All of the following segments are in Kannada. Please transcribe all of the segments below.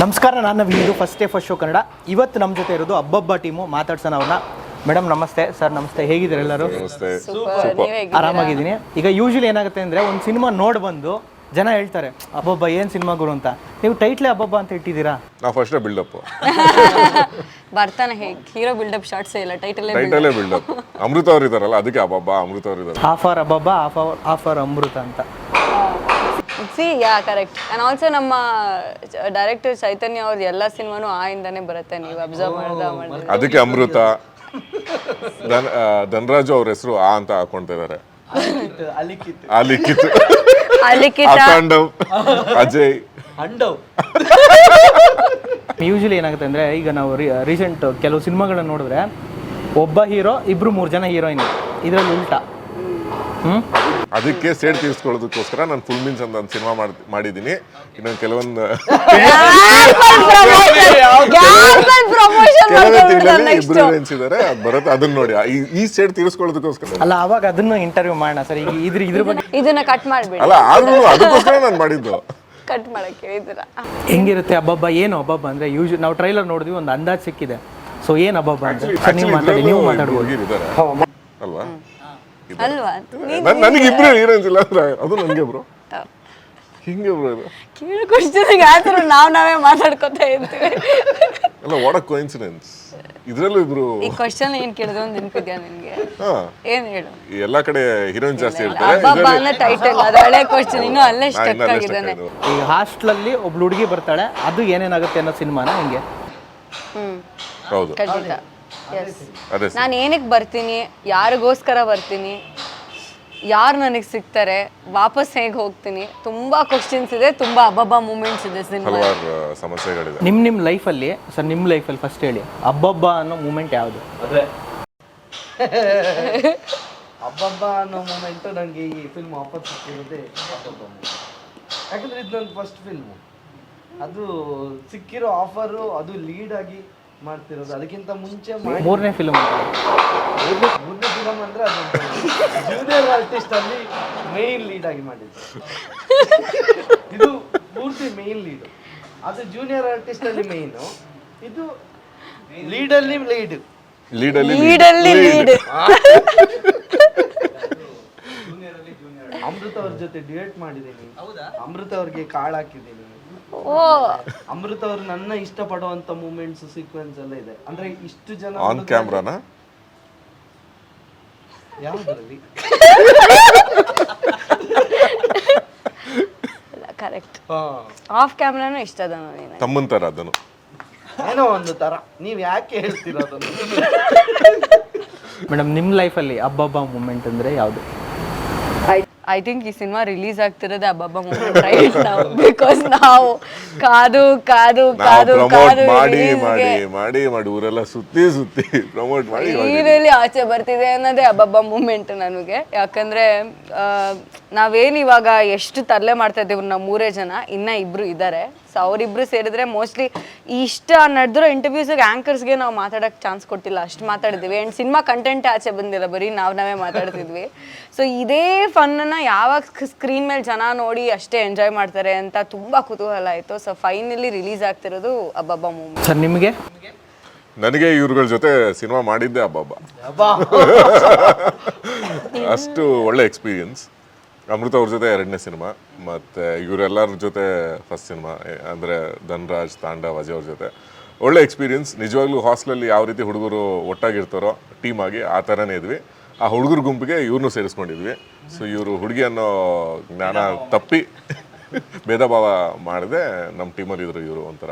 ನಮಸ್ಕಾರ ನಾನು ಇದು first day first show Kannada. ಇವತ್ತು ನಮ್ಮ ಜೊತೆ ಇರೋದು ಹಬ್ಬಬ್ಬ ಟೀಮು ಮಾತಾಡ್ಸೋಣ ಅವ್ರನ್ನ. ಮೇಡಮ್ ನಮಸ್ತೆ. ಸರ್ ನಮಸ್ತೆ. ಹೇಗಿದ್ದೀರ ಎಲ್ಲರೂ? ನಮಸ್ತೆ. ಸೂಪರ್. ನೀವೇ ಆರಾಮಾಗಿದ್ದೀನಿ. ಈಗ ಯೂಶಲಿ ಏನಾಗುತ್ತೆ ಅಂದರೆ ಒಂದು ಸಿನಿಮಾ ನೋಡಿ ಬಂದು ಜನ ಹೇಳ್ತಾರೆ ಅಬ್ಬಬ್ಬ ಏನು ಸಿನಿಮಾ ಗುರು ಅಂತ? ನೀವು ಟೈಟ್ಲೇ ಹಬ್ಬಬ್ಬ ಅಂತ ಇಟ್ಟಿದ್ದೀರಾ? ನಾವು ಫಸ್ಟ್ ಬಿಲ್ಡಪ್ ಬರ್ತಾನೆ ಹೇಗೆ ಹೀರೋ ಬಿಲ್ಡಪ್ ಶಾರ್ಟ್ಸ್ ಇಲ್ಲ ಟೈಟಲ್ ಟೈಟಲೇ ಬಿಲ್ಡಪ್ ಅಮೃತ ಅವ್ರು ಇದಾರಲ್ಲ ಅದಕ್ಕೆ ಅಬ್ಬಬ್ಬ ಅಮೃತ ಅವ್ರು ಇದಾರೆ ಆಫರ್ ಹಬ್ಬಬ್ಬ ಆಫರ್ ಆಫರ್ ಅಮೃತ ಅಂತ. See ya correct and also ನಮ್ಮ ಡೈರೆಕ್ಟರ್ ಚೈತನ್ಯ ಅವ್ರದ್ದು ಎಲ್ಲ ಸಿನಿಮಾನು ಆ ಇಂದಾನೆ ಬರುತ್ತೆ. ನೀವು ಅಬ್ಸರ್ವ್ ಮಾಡ್ದ ಮಾಡಿದ್ರೆ ಅದಕ್ಕೆ ಅಮೃತ ಧನ್ ಆ, ಧನರಾಜು ಅವ್ರ ಹೆಸರು ಆ ಅಂತ ಹಾಕೊಂಡಿದ್ದಾರೆ ಆ ಲಿಖಿತ್ ಅಲಿಖಿತ. ಅಖಂಡವ್ ಅಜಯ್. ಅಂಡವ್ ಯೂಶಲಿ ಏನಾಗುತ್ತೆ ಅಂದರೆ ಈಗ ನಾವು ರೀಸೆಂಟ್ ಕೆಲವು ಸಿನಿಮಾಗಳನ್ನ ನೋಡಿದ್ರೆ ಒಬ್ಬ ಹೀರೋ ಇಬ್ರು ಮೂರು ಜನ ಹೀರೋಯಿನ್ ಇದರಲ್ಲಿ ಉಲ್ಟಾ. ಹ್ಞೂ ಅದಕ್ಕೆ ಸೇಡ್ ತೀರಿಸ್ಕೊಳ್ಳೋದಕ್ಕೋಸ್ಕರ ನಾನು ಫುಲ್ ಮೀನ್ಸ್ ಅಂತ ಒಂದು ಸಿನಿಮಾ ಮಾಡಿದ್ದೀನಿ. ಇನ್ನೊಂದು ಕೆಲವೊಂದು ಕೆಲವೇ ತಿಂಗಳಲ್ಲಿ ಇಬ್ರು ಹೀರೋಯಿನ್ಸ್ ಇದಾರೆ ಅದು ಬರುತ್ತೆ ಅದನ್ನ ನೋಡಿ. ಈ- ಈ ಸೇಡ್ ತೀರಿಸ್ಕೊಳ್ಳೋದಕ್ಕೋಸ್ಕರ. ಅಲ್ಲ ಅವಾಗ ಅದನ್ನ ಇಂಟರ್ವ್ಯೂ ಮಾಡೋಣ ಸರ್. ಈಗ ಇದ್ರ ಇದ್ರ ಬಗ್ಗೆ ಇದನ್ನ ಕಟ್ ಮಾಡ್ಬಿಡಿ. ಅಲ್ಲ ಆದ್ರೂ ಅದಕ್ಕೋಸ್ಕರ ನಾನು ಮಾಡಿದ್ದು. ಕಟ್ ಮಾಡಕ್ಕೆ ಇದನ್ನ ಹೆಂಗಿರುತ್ತೆ ಅಬ್ಬಬ್ಬ? ಏನು ಅಬ್ಬಬ್ಬ ಅಂದ್ರೆ ಯೂಶ್ ನಾವು ಟ್ರೈಲರ್ ನೋಡಿದ್ವಿ ಒಂದು ಅಂದಾಜು ಸಿಕ್ಕಿದೆ. ಸೊ ಏನು ಅಬ್ಬಬ್ಬ ಅಂತ ಸರ್ ನೀವು ಮಾತಾಡಿ ನೀವು ಮಾತಾಡ್ಬೋದು. ಅಲ್ವಾ? ಅಲ್ವಾ? ನನ್ ನನಗೆ ಇಬ್ರು ಹೀರೋಯಿನ್ಸ್ ಇಲ್ಲ ಅಂದ್ರೆ ಅದು ನನಗೆ ಬ್ರೋ. ಹಿಂಗೆ ಬ್ರೋ ಇದು. ಕೇಳು ಕ್ವಶನ್ ಆದ್ರೂ ನಾವ್ ನಾವೇ ಮಾತಾಡ್ಕೊತಾ ಇರ್ತೀವಿ. ಅಲ್ಲ ವಾಟ್ ಅ ಕೋಇನ್ಸಿಡೆನ್ಸ್ ಇದ್ರಲ್ಲೂ ಇಬ್ರು ಈ ಕ್ವಶನ್ ಏನ್ ಕೇಳಿದ್ರು ಒಂದು ನೆನಪಿದ್ಯಾ ನಿನ್ಗೆ? ಹಾ. ಏನ್ ಹೇಳು? ಎಲ್ಲಾ ಕಡೆ ಹೀರೋಯಿನ್ ಜಾಸ್ತಿ ಇರ್ತಾರೆ. ಅಬ್ಬಬ್ಬ ಅನ್ನೋ ಟೈಟಲ್ ಅದು ಹಳೆ ಕ್ವಶನ್ ಇನ್ನೂ ಅಲ್ಲೇ ಸ್ಟಕ್ ಆಗಿದಾನೆ stuck ಆಗಿದ್ದಾನೆ. ಅಲ್ಲಿ ಹಾಸ್ಟ್ಲಲ್ಲಿ ಒಬ್ಳು ಹುಡುಗಿ ಬರ್ತಾಳೆ ಅದು ಏನೇನಾಗುತ್ತೆ ಅನ್ನೋ ಸಿನಿಮಾನ ಹಿಂಗೆ. ಹ್ಮ್. ಹೌದು. ಖಂಡಿತ. ಎಸ್ ಅದೇ ನಾನು ಏನಕ್ಕೆ ಬರ್ತೀನಿ ಯಾರಿಗೋಸ್ಕರ ಬರ್ತೀನಿ ಯಾರು ನನಗೆ ಸಿಗ್ತಾರೆ ವಾಪಸ್ ಹೇಗೆ ಹೋಗ್ತೀನಿ ತುಂಬಾ ಕ್ವಶನ್ಸ್ ಇದೆ ತುಂಬಾ ಅಬ್ಬಬ್ಬ ಮೂಮೆಂಟ್ಸ್ ಇದೆ ಸಿನಿಮಾ ಹಲವಾರು ಸಮಸ್ಯೆಗಳಿದೆ. ನಿಮ್ಮ ನಿಮ್ಮ ಲೈಫಲ್ಲಿ ಸರ್ ನಿಮ್ಮ ಲೈಫಲ್ಲಿ ಫಸ್ಟ್ ಹೇಳಿ ಅಬ್ಬಬ್ಬ ಅನ್ನೋ ಮೂಮೆಂಟ್ ಯಾವುದು? ಹಬ್ಬಬ್ಬ ಅನ್ನೋ ಮೂಮೆಂಟು ನನಗೆ ಈ ಫಿಲ್ಮ್ ವಾಪಸ್ ಸಿಕ್ಕಿರೋದೇ ಹಬ್ಬಬ್ಬ moment. ಯಾಕಂದ್ರೆ ಇದು ನನ್ನ ಫಸ್ಟ್ ಫಿಲ್ಮು ಅದು ಸಿಕ್ಕಿರೋ ಆಫರು ಅದು ಲೀಡ್ ಆಗಿ ಮಾಡ್ತಿರೋದು. ಅದಕ್ಕಿಂತ ಮುಂಚೆ ಮೂರನೇ ಫಿಲಮ್ ಮೂರನೇ ಫಿಲಮ್ ಅಂದ್ರೆ ಅದು ಜೂನಿಯರ್ ಆರ್ಟಿಸ್ಟ್ ಅಲ್ಲಿ ಮೇನ್ ಲೀಡ್ ಆಗಿ ಮಾಡಿದ್ದು. ಇದು ಪೂರ್ತಿ ಮೇನ್ ಲೀಡ್ ಅದು ಜೂನಿಯರ್ ಆರ್ಟಿಸ್ಟ್ ಅಲ್ಲಿ ಮೇನ್ ಇದು ಲೀಡ್ ಅಲ್ಲಿ ಲೀಡ್ ಲೀಡ್ ಅಲ್ಲಿ ಲೀಡ್ ಅಲ್ಲಿ ಲೀಡ್ ಅಮೃತ ಅವ್ರ ಜೊತೆ ಡಿಬೇಟ್ ಮಾಡಿದ್ದೀನಿ. ಅಮೃತ ಅವ್ರಿಗೆ ಕಾಳು ಹಾಕಿದ್ದೀನಿ. ಓ. ಅಮೃತ ಅವರು ನನ್ನ ಇಷ್ಟಪಡುವಂತ ಮೂಮೆಂಟ್ಸ್ ಸೀಕ್ವೆನ್ಸ್ ಎಲ್ಲ ಇದೆ. ಅಂದ್ರೆ ಇಷ್ಟು ಜನ ಆನ್ ಕ್ಯಾಮ್ರಾನ ಯಾವ್ದ್ರಲ್ಲಿ? ಕರೆಕ್ಟ್ ಹಾ. ಆಫ್ ಕ್ಯಾಮ್ರಾನು ಇಷ್ಟ ಅದ ನನಗೆ ತಮ್ಮನ್ ತರ ಅದನ್ನು. ಏನೋ ಒಂದು ತರ. ನೀವ್ ಯಾಕೆ ಹೇಳ್ತೀರ ಅದನ್ನು? ಮೇಡಮ್ ನಿಮ್ಮ ಲೈಫಲ್ಲಿ ಹಬ್ಬಬ್ಬ ಮೂಮೆಂಟ್ ಅಂದರೆ ಯಾವುದು? ಐ ಥಿಂಕ್ ಈ ಸಿನಿಮಾ ರಿಲೀಸ್ ಆಗ್ತಿರೋದೇ ಅಬ್ಬಬ್ಬ ಮೂಮೆಂಟ್ ರೈಟ್ ನಾವು ಬಿಕಾಸ್ ನಾವು ಕಾದು ಕಾದು ಕಾದು ಪ್ರಮೋಟ್ ಕಾದು ಮಾಡಿ ಮಾಡಿ ಮಾಡಿ ಮಾಡಿ ಊರೆಲ್ಲ ಸುತ್ತಿ ಸುತ್ತಿ ಪ್ರಮೋಟ್ ಮಾಡಿ ಈ ಆಚೆ ಬರ್ತಿದೆ ಅನ್ನೋದೇ ಅಬ್ಬಬ್ಬ ಮೂಮೆಂಟ್ ನನಗೆ. ಯಾಕಂದ್ರೆ ಆ, ನಾವೇನ್ ಇವಾಗ ಎಷ್ಟು ತರಲೆ ಮಾಡ್ತಾ ಇದ್ದೀವಿ ನಾವು ಮೂರೇ ಜನ ಇನ್ನ ಇಬ್ರು ಇದ್ದಾರೆ ಸೊ ಅವರಿಬ್ರು ಸೇರಿದ್ರೆ ಮೋಸ್ಟ್ಲಿ ಇಷ್ಟ ನಡೆದಿರೋ ಇಂಟರ್ವ್ಯೂಸ್ಗೆ ಆಂಕರ್ಸ್ಗೆ ನಾವು ಮಾತಾಡೋಕ್ಕೆ ಚಾನ್ಸ್ ಕೊಟ್ಟಿಲ್ಲ. ಅಷ್ಟು ಮಾತಾಡಿದ್ವಿ. ಆ್ಯಂಡ್ ಸಿನಿಮಾ ಕಂಟೆಂಟ್ ಆಚೆ ಬಂದಿಲ್ಲ ಬರೀ ನಾವು ನಾವೇ ಮಾತಾಡ್ತಿದ್ವಿ. ಸೊ ಇದೇ ಫನ್ನನ್ನು ಯಾವಾಗ ಸ್ಕ್ರೀನ್ ಮೇಲೆ ಜನ ನೋಡಿ ಅಷ್ಟೇ ಎಂಜಾಯ್ ಮಾಡ್ತಾರೆ ಅಂತ ತುಂಬ ಕುತೂಹಲ ಆಯಿತು. ಸೊ ಫೈನಲಿ ರಿಲೀಸ್ ಆಗ್ತಿರೋದು ಅಬ್ಬಬ್ಬ ಮೂವಿ ಸರ್ ನಿಮಗೆ? ನನಗೆ ಇವ್ರುಗಳ ಜೊತೆ ಸಿನಿಮಾ ಮಾಡಿದ್ದೆ ಅಬ್ಬಬ್ಬ. ಅಷ್ಟು ಒಳ್ಳೆ ಎಕ್ಸ್ಪೀರಿಯನ್ಸ್ ಅಮೃತ ಅವ್ರ ಜೊತೆ ಎರಡನೇ ಸಿನಿಮಾ, ಮತ್ತು ಇವರೆಲ್ಲರ ಜೊತೆ ಫಸ್ಟ್ ಸಿನಿಮಾ ಅಂದರೆ ಧನ್ರಾಜ್ ತಾಂಡವ್ ಅಜಯ್ ಅವ್ರ ಜೊತೆ. ಒಳ್ಳೆ ಎಕ್ಸ್ಪೀರಿಯನ್ಸ್ ನಿಜವಾಗ್ಲೂ ಹಾಸ್ಟೆಲಲ್ಲಿ ಯಾವ ರೀತಿ ಹುಡುಗರು ಒಟ್ಟಾಗಿರ್ತಾರೋ ಟೀಮ್ ಆಗಿ ಆ ಥರನೇ ಇದ್ವಿ. ಆ ಹುಡುಗರ ಗುಂಪಿಗೆ ಇವ್ರನ್ನೂ ಸೇರಿಸ್ಕೊಂಡಿದ್ವಿ. ಸೊ ಇವರು ಹುಡುಗಿ ಅನ್ನೋ ಜ್ಞಾನ ತಪ್ಪಿ ಭೇದ ಭಾವ ಮಾಡಿದೆ ನಮ್ಮ ಟೀಮಲ್ಲಿ ಇದ್ರು ಇವರು ಒಂಥರ.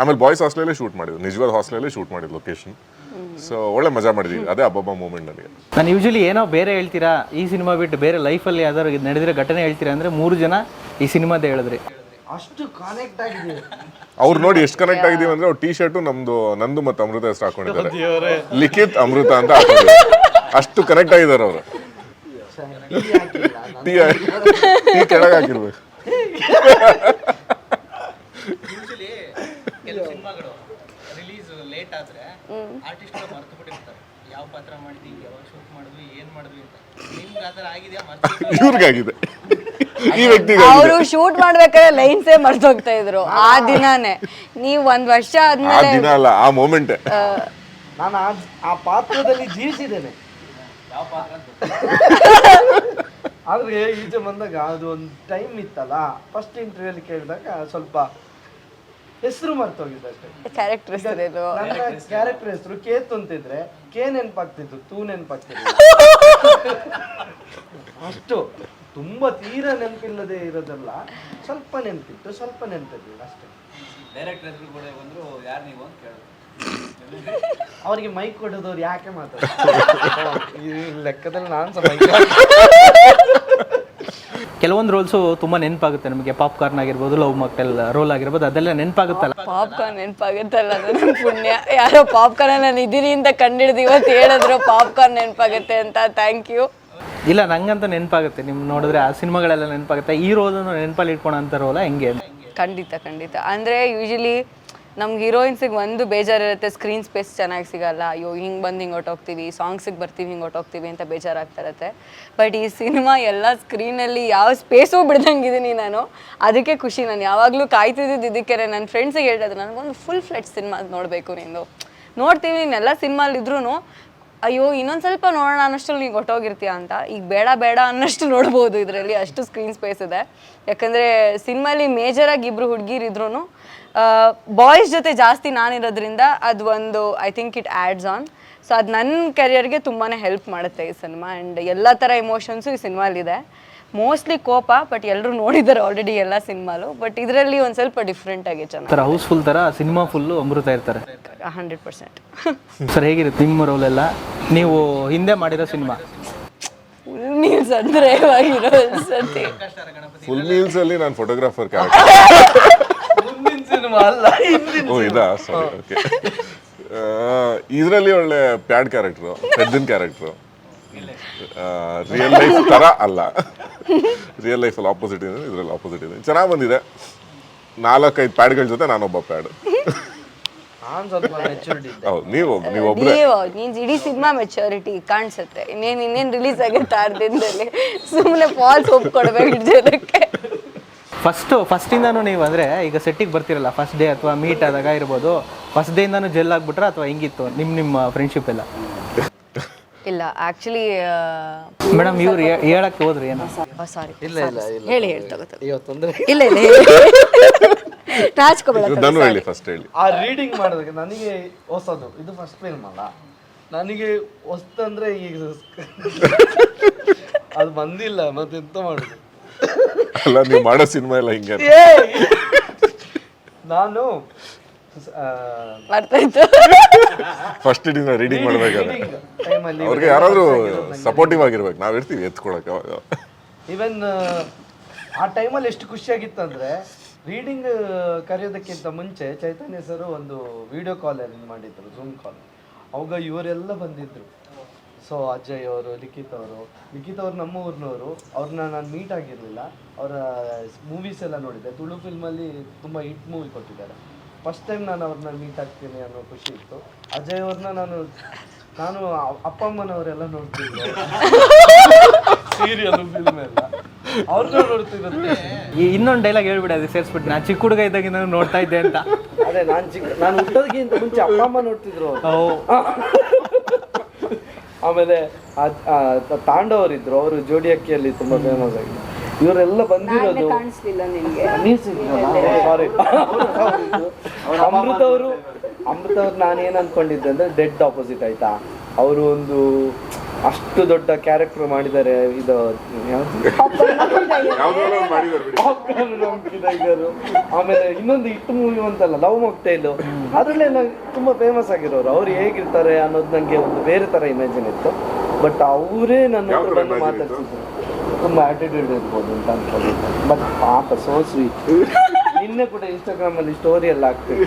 ಆಮೇಲೆ ಬಾಯ್ಸ್ ಹಾಸ್ಟೆಲಲ್ಲೇ ಶೂಟ್ ಮಾಡಿದ್ರು. ನಿಜವಾದ ಹಾಸ್ಟೆಲಲ್ಲೇ ಶೂಟ್ ಮಾಡಿದ್ರು ಲೊಕೇಶನ್ ಸೊ ಒಳ್ಳೆ ಮಜಾ ಮಾಡಿದೀವಿ. ಅದೇ ಅಬ್ಬಬ್ಬ ಮೂಮೆಂಟ್ ನನಗೆ ನಾನು ಯೂಶಲಿ ಏನೋ ಬೇರೆ ಹೇಳ್ತೀರಾ? ಈ ಸಿನಿಮಾ ಬಿಟ್ಟು ಬೇರೆ ಲೈಫಲ್ಲಿ ಯಾವ್ದಾದ್ರು ನಡೆದಿರೋ ಘಟನೆ ಹೇಳ್ತೀರಾ? ಅಂದರೆ ಮೂರು ಜನ ಈ ಸಿನಿಮಾದ ಹೇಳಿದ್ರಿ. ಅಷ್ಟು ಕನೆಕ್ಟ್ ಆಗಿದೆ ಅವ್ರು ನೋಡಿ ಎಷ್ಟು ಕನೆಕ್ಟ್ ಆಗಿದೀವಿ ಅಂದ್ರೆ ಅವ್ರು ಟಿ ಶರ್ಟು ನಮ್ದು ನಂದು ಮತ್ತು ಅಮೃತ ಹೆಸರು ಹಾಕೊಂಡಿದ್ದಾರೆ. ಲಿಖಿತ್ ಅಮೃತ ಅಂತ ಹಾಕೊಂಡಿದ್ದಾರೆ. ಅಷ್ಟು ಕನೆಕ್ಟ್ ಆಗಿದ್ದಾರೆ ಅವರು. ಟೀ ಟೀ ಕೆಳಗೆ ಹಾಕಿರ್ಬೇಕು. ಕೆಲವು ಸಿನಿಮಾಗಳು ರಿಲೀಸ್ ಲೇಟ್ ಆದರೆ ಆರ್ಟಿಸ್ಟ್ಗಳು ಮರ್ತು ಬಿಟ್ಟಿರ್ತಾರೆ. ಯಾವ ಪಾತ್ರ ಮಾಡಿದ್ವಿ ಯಾವಾಗ ಶೂಟ್ ಮಾಡಿದ್ವಿ ಏನ್ ಮಾಡಿದ್ವಿ ಅಂತ. ನಿಮ್ಗೆ ಆ ಥರ ಆಗಿದೆಯಾ? ಮರ್ತು ಇವ್ರಿಗಾಗಿದೆ. ಈ ವ್ಯಕ್ತಿಗೆ ಅವರು ಶೂಟ್ ಮಾಡ್ಬೇಕಾದ್ರೆ ಲೈನ್ಸೇ ಮರ್ತೋಗ್ತಾ ಇದ್ರು. ಆ ದಿನಾನೇ. ನೀವ್ ಒಂದ್ ವರ್ಷ ಆ ಆದ್ಮೇಲೆ ದಿನ ಅಲ್ಲ ಆ ಮೊಮೆಂಟ್ ನಾನು ಆ ಆ ಪಾತ್ರದಲ್ಲಿ ಜೀವಿಸಿದ್ದೇನೆ ಆದ್ರೆ ಈಚೆ ಬಂದಾಗ ಅದು ಒಂದು ಟೈಮ್ ಇತ್ತಲ್ಲ ಫಸ್ಟ್ ಇಂಟರ್ವ್ಯೂಲಿ ಕೇಳಿದಾಗ ಸ್ವಲ್ಪ ಹೆಸರು ಮರ್ತೋಗಿದ್ದೆ ಅಷ್ಟೇ. ಕ್ಯಾರೆಕ್ಟರ್ ಹೆಸರೇನು? ನನ್ನ ಕ್ಯಾರೆಕ್ಟರ್ ಹೆಸರು ಕೇತು ಅಂತಿದ್ರೆ ಕೆ ನೆನ್ಪಾಗ್ತಿತ್ತು ತೂ ನೆನ್ಪಾಗ್ತಿತ್ತು ಅಷ್ಟು. ತುಂಬಾ ತೀರಾ ನೆನಪಿಲ್ಲದೆ ಇರೋದಲ್ಲ ಸ್ವಲ್ಪ ನೆನಪಿತ್ತು ಸ್ವಲ್ಪ ನೆನಪಿರ್ಲಿಲ್ಲ ಅಷ್ಟೇ. ಡೈರೆಕ್ಟರ್ ಹೆಸರು ಕೂಡ ಬಂದ್ರು ಯಾರು ನೀವು ಅಂತ ಕೇಳಿದ್ರು ಅವರಿಗೆ ಮೈಕ್ ಕೊಡೋದವ್ರು ಯಾಕೆ ಮಾತಾಡ್ತಾರೆ? ಈ ಲೆಕ್ಕದಲ್ಲಿ ನಾನು ಸಹ ಮೈಕ್ ಕೆಲವೊಂದು ರೋಲ್ಸು ತುಂಬ ನೆನಪಾಗುತ್ತೆ. ನಮಗೆ ಪಾಪ್ಕಾರ್ನ್ ಆಗಿರ್ಬೋದು ಲವ್ ಮಕ್ಕಳ ರೋಲ್ ಆಗಿರ್ಬೋದು ಅದೆಲ್ಲ ನೆನಪಾಗುತ್ತಲ್ಲ? ಪಾಪ್ಕಾರ್ನ್ ನೆನಪಾಗುತ್ತಲ್ಲ ಪುಣ್ಯ. ಯಾರೋ ಪಾಪ್ಕಾರ್ನ್ ನಾನು ಇದೀನಿ ಅಂತ ಕಂಡಿಡ್ದು ಇವತ್ತು ಹೇಳಿದ್ರು ಪಾಪ್ಕಾರ್ನ್ ನೆನಪಾಗುತ್ತೆ ಅಂತ. ಥ್ಯಾಂಕ್ ಯು ಇಲ್ಲ ನಂಗಂತ ನೆನಪಾಗುತ್ತೆ. ನಿಮ್ ನೋಡಿದ್ರೆ ಆ ಸಿನಿಮಾಗಳೆಲ್ಲ ನೆನಪಾಗುತ್ತೆ. ಈ ರೋಲನ್ನು ನೆನಪಲ್ಲಿ ಇಟ್ಕೊಳೋ ಅಂತ ರೋಲ ಹೆಂಗೆ ಖಂಡಿತ ಖಂಡಿತ. ಅಂದರೆ ಯೂಶಲಿ ನಮ್ಗೆ ಹೀರೋಯಿನ್ಸಿಗೆ ಒಂದು ಬೇಜಾರಿರುತ್ತೆ ಸ್ಕ್ರೀನ್ ಸ್ಪೇಸ್ ಚೆನ್ನಾಗಿ ಸಿಗಲ್ಲ. ಅಯ್ಯೋ, ಹಿಂಗೆ ಬಂದು ಹಿಂಗೆ ಹೊಟ್ಟೋಗ್ತೀವಿ ಸಾಂಗ್ಸಿಗೆ ಬರ್ತೀವಿ, ಹಿಂಗೆ ಹೊಟ್ಟೋಗ್ತೀವಿ ಅಂತ ಬೇಜಾರಾಗ್ತಾ ಇರುತ್ತೆ. ಬಟ್ ಈ ಸಿನಿಮಾ ಎಲ್ಲ ಸ್ಕ್ರೀನಲ್ಲಿ ಯಾವ ಸ್ಪೇಸೂ ಬಿಡ್ದಂಗಿದ್ದೀನಿ ನಾನು. ಅದಕ್ಕೆ ಖುಷಿ ನಾನು ಯಾವಾಗಲೂ ಕಾಯ್ತಿದ್ದಿದ್ದು ಇದಕ್ಕೆ ನನ್ನ ಫ್ರೆಂಡ್ಸಿಗೆ ಹೇಳಿದ್ರೆ ನನಗೊಂದು ಫುಲ್ ಫ್ಲೆಟ್ ಸಿನಿಮಾ ನೋಡಬೇಕು ನೀನು. ನೋಡ್ತೀವಿ ನೀನೆಲ್ಲ ಸಿನಿಮಾಲಿದ್ರೂ ಅಯ್ಯೋ, ಇನ್ನೊಂದು ಸ್ವಲ್ಪ ನೋಡೋಣ ಅನ್ನೋಷ್ಟರಲ್ಲಿ ನೀವು ಹೊಟ್ಟೋಗಿರ್ತೀಯ ಅಂತ. ಈಗ ಬೇಡ ಬೇಡ ಅನ್ನೋಷ್ಟು ನೋಡ್ಬೋದು ಇದರಲ್ಲಿ. ಅಷ್ಟು ಸ್ಕ್ರೀನ್ ಸ್ಪೇಸ್ ಇದೆ. ಯಾಕಂದರೆ ಸಿನಿಮಾಲಿ ಮೇಜರಾಗಿ ಇಬ್ಬರು ಹುಡುಗಿರಿದ್ರು ಬಾಯ್ಸ್ ಜೊತೆ ಜಾಸ್ತಿ ನಾನಿರೋದ್ರಿಂದ ಅದು ಒಂದು I think it adds on so ಅದು ನನ್ನ ಕೆರಿಯರ್ಗೆ ತುಂಬಾ ಹೆಲ್ಪ್ ಮಾಡುತ್ತೆ ಈ ಸಿನಿಮಾ. ಆ್ಯಂಡ್ ಎಲ್ಲ ಥರ ಇಮೋಷನ್ಸು ಈ ಸಿನಿಮಾಲಿದೆ. ಮೋಸ್ಟ್ಲಿ ಕೋಪ ಬಟ್ ಎಲ್ಲರೂ ನೋಡಿದ್ದಾರೆ ಆಲ್ರೆಡಿ ಎಲ್ಲ ಸಿನಿಮಾಲು. ಬಟ್ ಇದರಲ್ಲಿ ಒಂದು ಸ್ವಲ್ಪ ಡಿಫ್ರೆಂಟ್ ಆಗಿ ಚೆನ್ನಾಗಿ ಥರ ಹೌಸ್ಫುಲ್ ಥರ ಸಿನಿಮಾ ಫುಲ್ಲು ಅಮೃತ ಇರ್ತಾರೆ. ಹಂಡ್ರೆಡ್ ಪರ್ಸೆಂಟ್ ಸರ್ ಹೇಗಿರುತ್ತೆ ನಿಮ್ಮ ರೋಲೆಲ್ಲ ನೀವು ಹಿಂದೆ ಮಾಡಿರೋ ಸಿನಿಮಾ ಫುಲ್ ಮೀಲ್ಸ್ ಅಂದರೆ ಇವಾಗಿರೋ ಅನ್ಸತ್ತೆ ಫುಲ್ ಮೀಲ್ಸ್ ಅಲ್ಲಿ ನಾನು ಫೋಟೋಗ್ರಾಫರ್ ಕ್ಯಾರೆಕ್ಟರ್ ಮುಂದಿನ ಸಿನಿಮಾ ಅಲ್ಲ ಹಿಂದಿನ ಓ ಇದಾ? ಸಾರಿ ಓಕೆ ಇದರಲ್ಲಿ ಒಳ್ಳೆ ಪ್ಯಾಡ್ ಕ್ಯಾರೆಕ್ಟ್ರು ಪೆದ್ದಿನ ಕ್ಯಾರೆಕ್ಟ್ರು ರಿಯಲ್ ಲೈಫ್ ತರ ಅಲ್ಲ. ರಿಯಲ್ ಲೈಫಲ್ಲಿ ಆಪೋಸಿಟ್ ಇದೆ ಇದರಲ್ಲಿ ಆಪೋಸಿಟ್ ಇದೆ. ಚೆನ್ನಾಗಿ ಬಂದಿದೆ. ನಾಲ್ಕೈದು ಪ್ಯಾಡ್ಗಳ ಜೊತೆ ನಾನೊಬ್ಬ ಪ್ಯಾಡ್. ನಾನು ಸ್ವಲ್ಪ ಇದ್ದೆ. ಹೌದು ನೀವು ನೀವು ಒಬ್ಬರೇ ನೀವು ನೀನ್ ಇಡೀ ಸಿನಿಮಾ ಮೆಚುರಿಟಿ ಕಾಣಿಸುತ್ತೆ. ಇನ್ನೇನು ಇನ್ನೇನು ರಿಲೀಸ್ ಆಗುತ್ತೆ ಆರು ದಿನದಲ್ಲಿ ಸುಮ್ಮನೆ ಫಾಲ್ಸ್ ಒಪ್ಕೊಡ್ಬೇಕು ಜನಕ್ಕೆ ಫಸ್ಟು ಫಸ್ಟಿಂದನೂ ನೀವು ಅಂದರೆ ಈಗ ಸೆಟ್ಟಿಗೆ ಬರ್ತಿರಲ್ಲ ಫಸ್ಟ್ ಡೇ ಅಥವಾ ಮೀಟ್ ಆದಾಗ ಇರ್ಬೋದು ಫಸ್ಟ್ ಡೇ ಇಂದಾನು ಜೆಲ್ ಆಗ್ಬಿಟ್ರೆ ಅಥವಾ ಹಿಂಗಿತ್ತು ನಿಮ್ಮ ನಿಮ್ಮ ಫ್ರೆಂಡ್ಶಿಪ್ ಎಲ್ಲ? ಇಲ್ಲ ಆಕ್ಚುಲಿ ಮೇಡಮ್ ಇವ್ರು ಹೇಳಕ್ಕೆ ಹೋದ್ರಿ ಏನೋ. ಸಾರಿ ಇಲ್ಲ ಇಲ್ಲ ಇಲ್ಲ. ಹೇಳಿ ಹೇಳಿ ತಗೋತಾರೆ ಇವತ್ತೊಂದ್ರೆ ಇಲ್ಲ ಇಲ್ಲ ನಾನು ಹೇಳಿ ಫಸ್ಟ್ ಹೇಳಿ. ಆ ರೀಡಿಂಗ್ ಮಾಡೋದಕ್ಕೆ ನನಗೆ ಹೊಸದು. ಇದು ಫಸ್ಟ್ ಫಿಲ್ಮ್ ಅಲ್ಲ. ನನಗೆ ಹೊಸ್ತಂದ್ರೆ ಈಗ ಅದು ಬಂದಿಲ್ಲ ಮತ್ತೆ ಎಂತ ಮಾಡುದು? ಅಲ್ಲ ನೀವು ಮಾಡೋ ಸಿನಿಮಾ ಎಲ್ಲ ಹಿಂಗೆ ನಾನು ಫಸ್ಟ್ ದಿನ ರೀಡಿಂಗ್ ಮಾಡ್ಬೇಕಾದ್ರೆ. ಟೈಮಲ್ಲಿ ಅವ್ರಿಗೆ ಯಾರಾದ್ರೂ ಸಪೋರ್ಟಿವ್ ಆಗಿರ್ಬೇಕು. ನಾವ್ ಇರ್ತೀವಿ ಎತ್ಕೊಳಕ್ಕೆ ಅವಾಗ. ಈವನ್ ಆ ಟೈಮಲ್ಲಿ ಎಷ್ಟು ಖುಷಿಯಾಗಿತ್ತಂದ್ರೆ ರೀಡಿಂಗ್ ಕರೆಯೋದಕ್ಕಿಂತ ಮುಂಚೆ ಚೈತನ್ಯ ಸರ್ ಒಂದು ವಿಡಿಯೋ ಕಾಲ್ ಅರೇಂಜ್ ಮಾಡಿದ್ರು ಜೂಮ್ ಕಾಲ್ ಅವಾಗ ಇವರೆಲ್ಲ ಬಂದಿದ್ರು. ಸೊ ಅಜಯ್ ಅವರು ಲಿಖಿತ್ ಅವರು ಲಿಖಿತ್ ಅವರು ನಮ್ಮ ಊರಿನವರು ಅವ್ರನ್ನ ನಾನು ಮೀಟ್ ಆಗಿರಲಿಲ್ಲ. ಅವರ ಮೂವೀಸ್ ಎಲ್ಲ ನೋಡಿದ್ದೆ. ತುಳು ಫಿಲ್ಮಲ್ಲಿ ತುಂಬ ಹಿಟ್ ಮೂವಿ ಕೊಟ್ಟಿದ್ದಾರೆ. ಫಸ್ಟ್ ಟೈಮ್ ನಾನು ಅವ್ರನ್ನ ಮೀಟ್ ಆಗ್ತೀನಿ ಅನ್ನೋ ಖುಷಿ ಇತ್ತು. ಅಜಯ್ ಅವ್ರನ್ನ ನಾನು ನಾನು ಅಪ್ಪ ಅಮ್ಮನವರೆಲ್ಲ ನೋಡ್ತಿದ್ದೆ. ಸೀರಿಯಲ್ ಫಿಲ್ಮ್ ಎಲ್ಲ. ಅವ್ರನ್ನ ನೋಡ್ತಿರುತ್ತೆ ಈ ಇನ್ನೊಂದು ಡೈಲಾಗ್ ಹೇಳ್ಬಿಡ ಅದು ಸೇರಿಸ್ಬಿಟ್ಟು ನಾನು ಚಿಕ್ಕ ಹುಡುಗ ಇದ್ದಾಗಿಂದ ನೋಡ್ತಾ ಇದ್ದೆ ಅಂತ. ಅದೇ ನಾನು ಚಿಕ್ಕ ನಾನು ಹುಟ್ಟೋದಕ್ಕಿಂತ ಮುಂಚೆ ಅಪ್ಪ ಅಮ್ಮ ನೋಡ್ತಿದ್ರು ಅವ್ರು. ಆಮೇಲೆ ಆ- ಆ ತಾಂಡವರಿದ್ರು ಅವರು ಜೋಡಿ ಅಕ್ಕಿಯಲ್ಲಿ ತುಂಬಾ ಫೇಮಸ್ ಆಗಿದೆ ಇವರೆಲ್ಲ ಬಂದಿರೋದು ಕಾಣಿಸ್ಲಿಲ್ಲ ನಿನ್ಗೆ ಸಾರಿ ಅಮೃತ ಅವರು ಅಮೃತ ಅವ್ರು ನಾನು ಏನ್ ಅನ್ಕೊಂಡಿದ್ದೆ ಅಂದ್ರೆ ಡೆಡ್ ಆಪೋಸಿಟ್ ಆಯ್ತಾ? ಅವರು ಒಂದು ಅಷ್ಟು ದೊಡ್ಡ ಕ್ಯಾರೆಕ್ಟರ್ ಮಾಡಿದ್ದಾರೆ ಇದು. ಆಮೇಲೆ ಇನ್ನೊಂದು ಇಟ್ಟು ಮೂವಿ ಅಂತಲ್ಲ ಲವ್ ಮಾಕ್ಟೈಲ್ ಅದ್ರಲ್ಲೇ ನಂಗೆ ತುಂಬಾ ಫೇಮಸ್ ಆಗಿರೋರು. ಅವ್ರು ಹೇಗಿರ್ತಾರೆ ಅನ್ನೋದು ನಂಗೆ ಒಂದು ಬೇರೆ ತರ ಇಮ್ಯಾಜಿನ್ ಇತ್ತು. ಬಟ್ ಅವರೇ ನನ್ನ ಮಾತಾಡ್ತಿದ್ರು ತುಂಬಾ ಆಟಿಟ್ಯೂಡ್ ಇರ್ಬೋದು ಅಂತ ಅನ್ಕೊಂಡಿದ್ದೆ ಬಟ್ ಪಾಪ ಸೋ ಸ್ವೀಟ್ ನಿನ್ನೆ ಕೂಡ ಇನ್ಸ್ಟಾಗ್ರಾಮ್ ಅಲ್ಲಿ ಸ್ಟೋರಿ ಎಲ್ಲ ಆಗ್ತಿದೆ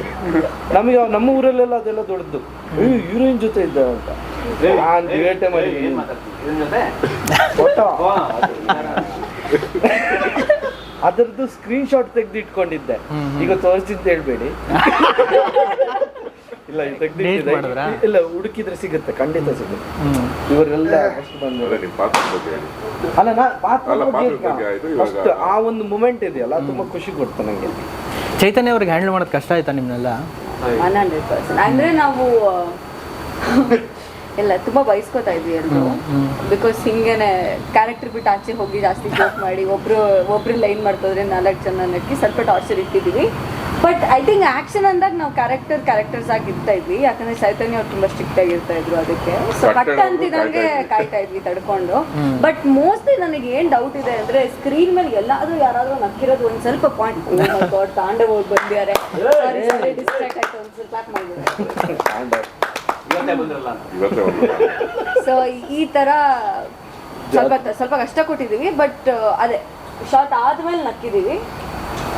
ನಮಗೆ ನಮ್ಮ ಊರಲ್ಲೆಲ್ಲ ಅದೆಲ್ಲ ದೊಡ್ಡದು. ಹೀರೋಯಿನ್ ಜೊತೆ ಇದ್ದ ಅಂತ. ನಾನ್ ಡಿಬೇಟೇ ಅದರದ್ದು ಸ್ಕ್ರೀನ್ ಶಾಟ್ ತೆಗೆದು ಇಟ್ಕೊಂಡಿದ್ದೆ ಈಗ ತೋರಿಸಿದ್ದು ಹೇಳ್ಬೇಡಿ. ಇಲ್ಲ ತೆಗ್ದಿಟ್ಟಿದೆ. ಮಾಡಿದ್ರಾ? ಇಲ್ಲ ಹುಡುಕಿದ್ರೆ ಸಿಗುತ್ತೆ ಖಂಡಿತ ಸಿಗುತ್ತೆ. ಇವರೆಲ್ಲ ಬಂದು ಅದೇ ನಿಮ್ಮ ಪಾತ್ರ ಬಗ್ಗೆ ಹೇಳಿ. ಅಲ್ಲ ನಾ ಪಾತ್ರ ಅಲ್ಲ, ಬಗ್ಗೆ ಪಾತ್ರದ ಬಗ್ಗೆ ಆಯ್ತು, ಇವಾಗ- ಫಸ್ಟ್ ಆ ಒಂದು ಮೂಮೆಂಟ್ ಇದೆಯಲ್ಲ ತುಂಬಾ ಖುಷಿ ಕೊಡ್ತು ನಂಗೆ. ಚೈತನ್ಯ ಅವ್ರಿಗೆ ಹ್ಯಾಂಡಲ್ ಮಾಡೋದು ಕಷ್ಟ ಆಯ್ತಾ ನಿಮ್ಮನ್ನೆಲ್ಲ ಒನ್ ಹಂಡ್ರೆಡ್ ಪರ್ಸೆಂಟ್ ಅಂದ್ರೆ ನಾವು ಎಲ್ಲ ತುಂಬಾ ಬಯಸ್ಕೊತಾ ಇದ್ವಿ ಎಲ್ರು. ಬಿಕಾಸ್ ಹಿಂಗೇನೆ ಕ್ಯಾರೆಕ್ಟರ್ ಬಿಟ್ಟು ಆಚೆ ಹೋಗಿ ಜಾಸ್ತಿ ಜೋಕ್ ಮಾಡಿ ಒಬ್ರು ಒಬ್ರು ಲೈನ್ ಮಾಡ್ತೋದ್ರೆ ನಾಲ್ಕು ಜನ ನಕ್ಕಿ ಸ್ವಲ್ಪ ಟಾರ್ಚರ್ ಇಟ್ಟಿದೀವಿ ಬಟ್ ಐ ಥಿಂಕ್ ಆಕ್ಷನ್ ಅಂದಾಗ ನಾವು ಕ್ಯಾರೆಕ್ಟರ್ ಕ್ಯಾರೆಕ್ಟರ್ಸ್ ಆಗಿ ಇರ್ತಾ ಇದ್ವಿ. ಯಾಕಂದ್ರೆ ಚೈತನ್ಯ ಅವ್ರು ತುಂಬಾ ಸ್ಟ್ರಿಕ್ಟ್ ಆಗಿರ್ತಾ ಇದ್ರು ಅದಕ್ಕೆ. ಸೊ ಕಟ್ ಅಂತಿದಂಗೆ ಕಾಯ್ತಾ ಇದ್ವಿ ತಡ್ಕೊಂಡು. ಬಟ್ ಮೋಸ್ಟ್ಲಿ ನನಗೆ ಏನ್ ಡೌಟ್ ಇದೆ ಅಂದ್ರೆ ಸ್ಕ್ರೀನ್ ಮೇಲೆ ಎಲ್ಲಾದ್ರೂ ಯಾರಾದ್ರೂ ನಕ್ಕಿರೋದು ಒಂದ್ ಸ್ವಲ್ಪ ಪಾಯಿಂಟ್ ತಾಂಡವ ಹೋಗಿ ಬಂದಿದ್ದಾರೆ. ಡಿಸ್ಟ್ರಾಕ್ಟ್ ಆಯ್ತು ಒಂದ್ ಸ್ವಲ್ಪ ಯಾಕ್ ಮಾಡಿದ್ರು ಇವತ್ತೇ ಒಂದು ಸೊ ಈ ತರ ಸ್ವಲ್ಪ ಸ್ವಲ್ಪ ಕಷ್ಟ ಕೊಟ್ಟಿದೀವಿ ಬಟ್ ಅದೇ ಶಾರ್ಟ್ ಆದ್ಮೇಲೆ ನಕ್ಕಿದೀವಿ.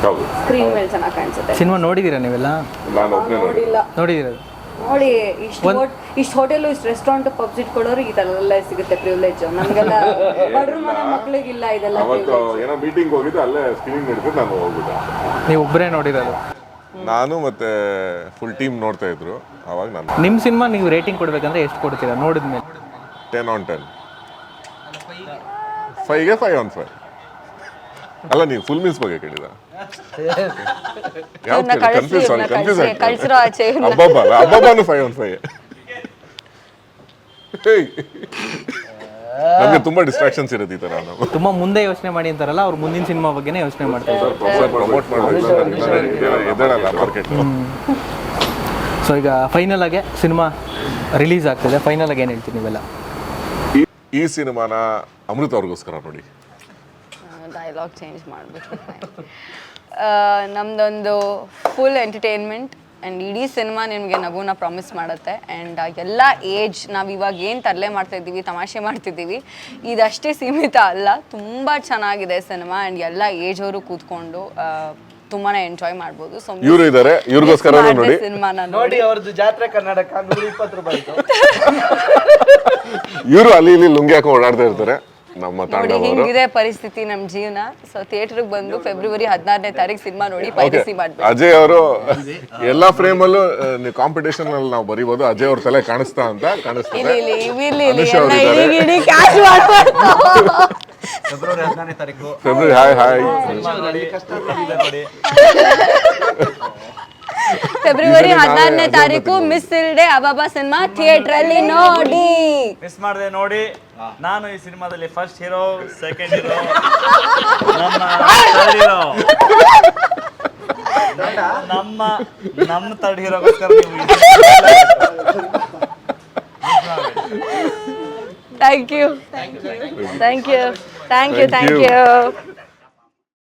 ಹೌದು. ಸ್ಕ್ರೀನ್ ಮೇಲೆ ಚೆನ್ನಾಗಿ ಕಾಣಿಸುತ್ತೆ. ಸಿನಿಮಾ ನೋಡಿದ್ದೀರಾ ನೀವೆಲ್ಲ? ನಾನು ಒಬ್ಬನೇ ನೋಡಿ ನೋಡಿಲ್ಲ. ನೋಡಿದಿರೋದು ನೋಡಿ ಇಷ್ಟು ಇಷ್ಟು ಹೋಟೆಲ್ ಇಷ್ಟು ರೆಸ್ಟೋರೆಂಟ್ ಪಬ್ಸ್ ಇಟ್ಕೊಳ್ಳೋರು ಈ ತರ ಎಲ್ಲ ಸಿಗುತ್ತೆ ಪ್ರಿವಿಲೇಜ್ ನಮಗೆಲ್ಲ ಬಡ್ರ ಮನೆ ಮಕ್ಳಿಗಿಲ್ಲ ಇದೆಲ್ಲ ಅವತ್ತು ಏನೋ ಮೀಟಿಂಗ್ ಹೋಗಿದ್ದು ಅಲ್ಲೇ ಸ್ಕ್ರೀನಿಂಗ್ ನಡೀತು ನಾನು ಹೋಗ್ಬಿಟ್ಟೆ. ನೀವು ಒಬ್ಬರೇ ನೋಡಿರೋದು? ನಾನು ಮತ್ತೆ ಫುಲ್ ಟೀಮ್ ನೋಡ್ತಾ ಇದ್ರು. ಅವಾಗ ನಾನು ನಿಮ್ಮ ಸಿನಿಮಾ ನೀವು ರೇಟಿಂಗ್ ಕೊಡ್ಬೇಕಂದ್ರೆ ಎಷ್ಟು ಕೊಡ್ತೀರಾ? ನೋಡಿದ್ಮೇಲೆ. ಟೆನ್ ಆನ್ ಟೆನ್ ಫೈವ್ಗೆ ಫೈವ್ ಆನ್ ಫೈವ್ ಅಲ್ಲ ನೀವು ಫುಲ್ ಮೀನ್ಸ್ ಬಗ್ಗೆ ಕೇಳಿದ. ಇವ್ರನ್ನ ಕಳಿಸಿ, ಇವ್ರನ್ನ ಕಳಿಸಿ, ಕಳ್ಸಿರೋ ಆಚೆ ಫೈವ್ ಫೈವ್ ನಮಗೆ ತುಂಬಾ ಡಿಸ್ಟ್ರಾಕ್ಷನ್ಸ್ ಇರುತ್ತೆ ಈ ತರ ನಾವು. ತುಂಬ ಮುಂದೆ ಯೋಚನೆ ಮಾಡಿ ಅಂತಾರಲ್ಲ ಅವ್ರು ಮುಂದಿನ ಸಿನಿಮಾ ಬಗ್ಗೆನೇ ಯೋಚನೆ ಪ್ರಮೋಟ್ ಮಾಡಬೇಕು. ಮಾರ್ಕೆಟ್ ಸೊ ಈಗ ಫೈನಲ್ ಆಗಿ ಸಿನಿಮಾ ರಿಲೀಸ್ ಆಗ್ತಿದೆ. ಫೈನಲ್ ಆಗಿ ಏನು ಹೇಳ್ತೀನಿ ನೀವೆಲ್ಲ? ಈ ಸಿನಿಮಾನ ಅಮೃತ ಅವ್ರಿಗೋಸ್ಕರ ನೋಡಿ. ಡೈಲಾಗ್ ಚೇಂಜ್ ಮಾಡಿಬಿಟ್ಟು ನಮ್ದೊಂದು ಫುಲ್ ಎಂಟರ್ಟೈನ್ಮೆಂಟ್ ಆ್ಯಂಡ್ ಇಡೀ ಸಿನಿಮಾ ನಿಮಗೆ ನಗುನ ಪ್ರಾಮಿಸ್ ಮಾಡುತ್ತೆ. ಆ್ಯಂಡ್ ಎಲ್ಲ ಏಜ್ ನಾವು ಇವಾಗ ಏನು ತರಲೆ ಮಾಡ್ತಾ ಇದ್ದೀವಿ ತಮಾಷೆ ಮಾಡ್ತಿದ್ದೀವಿ ಇದಷ್ಟೇ ಸೀಮಿತ ಅಲ್ಲ ತುಂಬ ಚೆನ್ನಾಗಿದೆ ಸಿನಿಮಾ ಆ್ಯಂಡ್ ಎಲ್ಲ ಏಜ್ ಅವರು ಕೂತ್ಕೊಂಡು ತುಂಬಾ ಎಂಜಾಯ್ ಮಾಡ್ಬೋದು. ಸೊ ಇವರು ಇದ್ದಾರೆ ಇವ್ರಿಗೋಸ್ಕರ ನೋಡಿ. ಸಿನಿಮಾನ ನೋಡಿ ಅವ್ರದ್ದು ಜಾತ್ರೆ ಕರ್ನಾಟಕ ನೂರ ಇಪ್ಪತ್ತು ರೂಪಾಯಿ ಇವರು ಅಲ್ಲಿ ಇಲ್ಲಿ ಲುಂಗಿ ಹಾಕೊಂಡು ಓಡಾಡ್ತಾ ಇರ್ತಾರೆ. ನಮ್ಮ ನೋಡಿ ತಾಂಡವರು ಹಿಂಗಿದೆ ಪರಿಸ್ಥಿತಿ ನಮ್ಮ ಜೀವನ. ಸೊ ಥಿಯೇಟರ್ಗೆ ಬಂದು ಫೆಬ್ರವರಿ ಹದಿನಾರನೇ ತಾರೀಕು ಸಿನಿಮಾ ನೋಡಿ ಪೈರಸಿ ಮಾಡ್ಬೇಕು. ಅಜಯ್ ಅವರು ಎಲ್ಲಾ ಫ್ರೇಮ್ ಅಲ್ಲೂ ನೀವು ಕಾಂಪಿಟೇಷನ್ ಅಲ್ಲಿ ನಾವು ಬರಿಬೋದು. ಅಜಯ್ ಅವ್ರ ತಲೆ ಕಾಣಿಸ್ತಾ ಅಂತ ಕಾಣಿಸ್ತಾ ಇಲ್ಲಿ ಇಲ್ಲಿ ಅನುಷ್ ಇಡೀ ಫೆಬ್ರವರಿ ಹದಿನಾರನೇ ತಾರೀಕು ಫೆಬ್ರವರಿ ಹಾಯ್ ಹಾಯ್ ನೋಡಿ. ಫೆಬ್ರವರಿ ಹದಿನಾರನೇ ತಾರೀಕು ಮಿಸ್ ಇಲ್ಡೆ ಅಬಾಬಾ ಸಿನಿಮಾ ಥಿಯೇಟರ್ ಅಲ್ಲಿ ನೋಡಿ. ಮಿಸ್ ಮಾಡಿದೆ ನೋಡಿ ನಾನು ಈ ಸಿನಿಮಾದಲ್ಲಿ first hero second hero hero ನಮ್ಮ ನಮ್ಮ third ಹೀರೋಗೋಸ್ಕರ you thank you thank you thank you thank Thank you